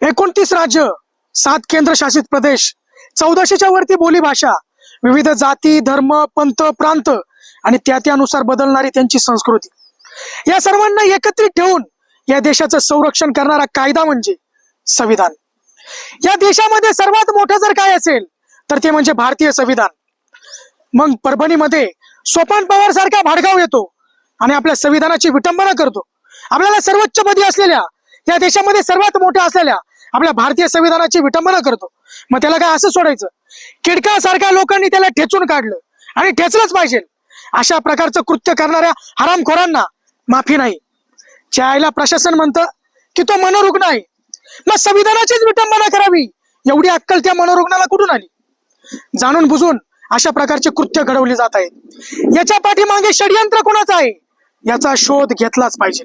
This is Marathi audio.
एकोणतीस राज्य सात केंद्रशासित प्रदेश चौदाशेच्या वरती बोलीभाषा विविध जाती धर्म पंथ प्रांत आणि त्या त्यानुसार बदलणारी त्यांची संस्कृती. या सर्वांना एकत्रित ठेवून या देशाचं संरक्षण करणारा कायदा म्हणजे संविधान. या देशामध्ये सर्वात मोठं जर काय असेल तर ते म्हणजे भारतीय संविधान. मग परभणीमध्ये सोपान पवार सारखा भाडगाव येतो आणि आपल्या संविधानाची विटंबना करतो. आपल्याला सर्वोच्च पदी असलेल्या या देशामध्ये सर्वात मोठ्या असलेल्या आपल्या भारतीय संविधानाची विटंबना करतो. मग त्याला काय असं सोडायचं? किडकासारख्या लोकांनी त्याला ठेचून काढलं. आणि ठेचलंच पाहिजे. अशा प्रकारचं कृत्य करणाऱ्या हरामखोरांना माफी नाही. आईला प्रशासन म्हणतं की तो मनोरुग्ण आहे. मग संविधानाचीच विटंबना करावी. एवढी अक्कल त्या मनोरुग्णाला कुठून आली? जाणून बुजून अशा प्रकारचे कृत्य घडवले जात आहेत. याच्या पाठीमागे षडयंत्र कोणाचं आहे? याचा शोध घेतलाच पाहिजे.